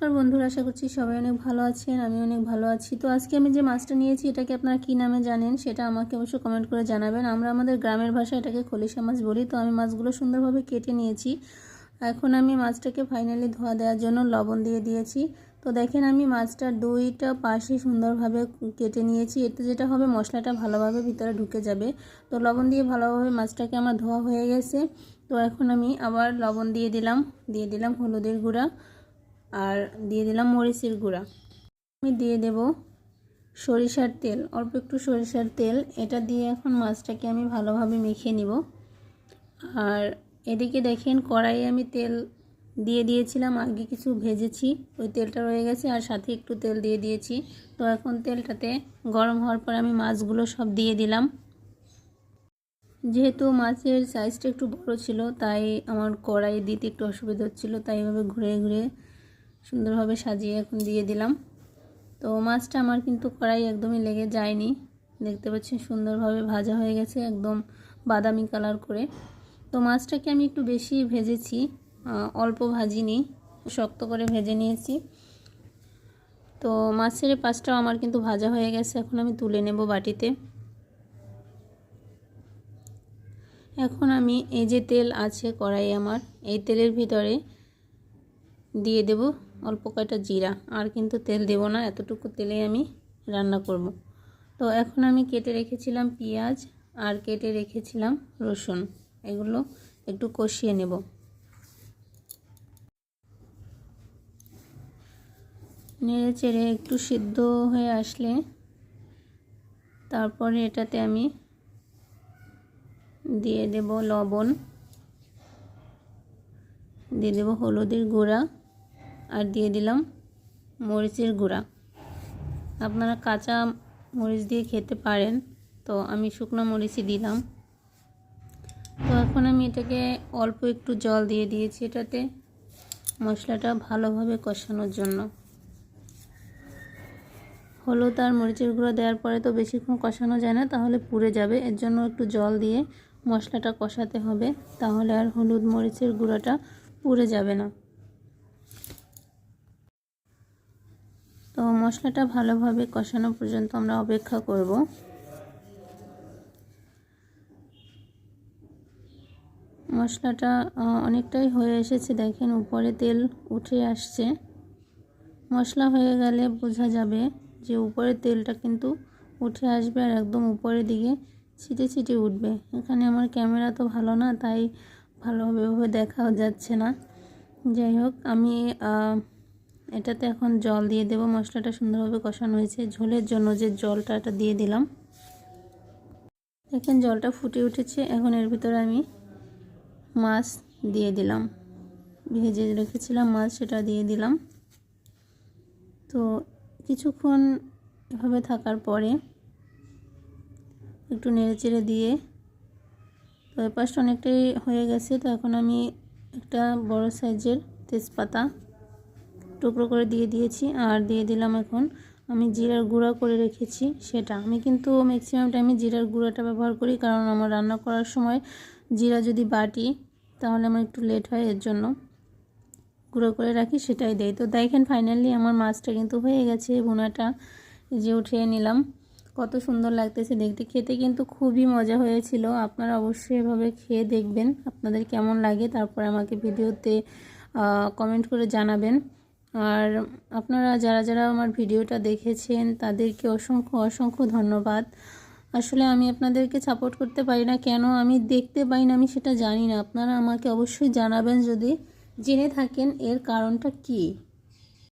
নমস্কার বন্ধুরা, আশা করছি সবাই অনেক ভালো আছেন, আমি অনেক ভালো আছি। তো আজকে আমি যে মাছটা নিয়েছি, এটাকে আপনারা কী নামে জানেন সেটা আমাকে অবশ্যই কমেন্ট করে জানাবেন। আমরা আমাদের গ্রামের ভাষায় এটাকে খলিশা মাছ বলি, তো আমি মাছগুলো সুন্দরভাবে কেটে নিয়েছি। এখন আমি মাছটাকে ফাইনালি ধোয়া দেওয়ার জন্য লবণ দিয়ে দিয়েছি। তো দেখেন আমি মাছটা দুইটা পাশে সুন্দরভাবে কেটে নিয়েছি, এতে যেটা হবে মশলাটা ভালোভাবে ভিতরে ঢুকে যাবে। তো লবণ দিয়ে ভালোভাবে মাছটাকে আমার ধোয়া হয়ে গেছে। তো এখন আমি আবার লবণ দিয়ে দিলাম দিয়ে দিলাম হলুদের গুঁড়া। আর দিয়ে দিলাম মরিচের গুঁড়া। আমি দিয়ে দেব সরিষার তেল। অল্প একটু সরিষার তেল। এটা দিয়ে এখন মাছটাকে আমি ভালোভাবে মেখে নিব। আর এদিকে দেখেন কড়াইয়ে আমি তেল দিয়ে দিয়েছিলাম। আগে কিছু ভেজেছি, ওই তেলটা রয়ে গেছে আর সাথে একটু তেল দিয়ে দিয়েছি। তো এখন তেলটাতে গরম হওয়ার পর আমি মাছগুলো সব দিয়ে দিলাম। যেহেতু মাছের সাইজটা একটু বড় ছিল, তাই আমার কড়াই দিতে একটু অসুবিধা হচ্ছিল, তাই এভাবে ঘুরে ঘুরে সুন্দরভাবে সাজিয়ে এখন দিয়ে দিলাম। তো মাছটা আমার কিন্তু কড়াই একদমই লেগে যায়নি। দেখতে পাচ্ছেন সুন্দরভাবে ভাজা হয়ে গেছে একদম বাদামি কালার করে। তো মাছটাকে আমি একটু বেশি ভেজেছি অল্প ভাজিনি, শক্ত করে ভেজে নিয়েছি। তো মাছের পাশটাও আমার কিন্তু ভাজা হয়ে গেছে, এখন আমি তুলে নেব বাটিতে। এখন আমি এই যে তেল আছে কড়াই আমার, এই তেলের ভিতরে দিয়ে দেব অল্প কয়টা জিরা। আর কিন্তু তেল দেব না, এতটুকু তেলে আমি রান্না করব। তো এখন আমি কেটে রেখেছিলাম পেঁয়াজ আর কেটে রেখেছিলাম রসুন। এগুলো একটু কষিয়ে নেব। নেড়ে চেড়ে একটু সিদ্ধ হয়ে আসলে তারপরে এটাতে আমি দিয়ে দেব লবণ। দিয়ে দেব হলুদের গুঁড়া। আর দিয়ে দিলাম মরিচের গুঁড়া। আপনারা কাঁচা মরিচ দিয়ে খেতে পারেন। তো আমি শুকনো মরিচই দিলাম। তো এখন আমি এটাকে অল্প একটু জল দিয়ে দিয়েছি এটাতে। মশলাটা ভালোভাবে কষানোর জন্য। হলুদ আর মরিচের গুঁড়ো দেওয়ার পরে তো বেশিক্ষণ কষানো যায় না, তাহলে পুড়ে যাবে। এর জন্য একটু জল দিয়ে মশলাটা কষাতে হবে, তাহলে আর হলুদ মরিচের গুঁড়োটা পুড়ে যাবে না। তো মশলাটা ভালোভাবে কষানো পর্যন্ত আমরা অপেক্ষা করব। মশলাটা অনেকটাই হয়ে এসেছে। দেখেন, উপরে তেল উঠে আসছে। মশলা হয়ে গেলে বোঝা যাবে যে উপরে তেলটা কিন্তু উঠে আসবে আর একদম উপরের দিকে ছিটে ছিটে উঠবে। এখানে আমার ক্যামেরা তো ভালো না, তাই ভালোভাবে দেখাও যাচ্ছে না। যাই হোক, আমি এটাতে এখন জল দিয়ে দেব। মশলাটা সুন্দরভাবে কষানো হয়েছে। ঝোলের জন্য যে জলটা এটা দিয়ে দিলাম। দেখেন জলটা ফুটে উঠেছে। এখন এর ভিতরে আমি মাছ দিয়ে দিলাম। ভেজে রেখেছিলাম মাছ, সেটা দিয়ে দিলাম। তো কিছুক্ষণ এভাবে থাকার পরে একটু নেড়ে চেড়ে দিয়ে, তো অনেকটাই হয়ে গেছে। তো এখন আমি একটা বড় সাইজের তেজপাতা টুকরো করে দিয়ে দিয়েছি আর দিয়ে দিলাম এখন আমি জিরার গুঁড়া করে রেখেছি সেটা। আমি কিন্তু ম্যাক্সিমাম টাইমে জিরার গুঁড়াটা ব্যবহার করি কারণ আমার রান্না করার সময় জিরা যদি বাটি, তাহলে আমার একটু লেট হয়, এর জন্য গুঁড়ো করে রাখি, সেটাই দেয় তো দেখেন ফাইনালি আমার মাছটা কিন্তু হয়ে গেছে বোনাটা যে উঠিয়ে নিলাম। কত সুন্দর লাগতেছে দেখতে। খেতে কিন্তু খুবই মজা হয়েছিল। আপনারা অবশ্যই এভাবে খেয়ে দেখবেন। আপনাদের কেমন লাগে তারপর আমাকে ভিডিওতে কমেন্ট করে জানাবেন। আর আপনারা যারা যারা আমার ভিডিওটা দেখেছেন, তাদেরকে অসংখ্য অসংখ্য ধন্যবাদ। আসলে আমি আপনাদেরকে সাপোর্ট করতে পারি না। কেন আমি দেখতে পাই না, আমি সেটা জানি না। আপনারা আমাকে অবশ্যই জানাবেন যদি জেনে থাকেন এর কারণটা কী।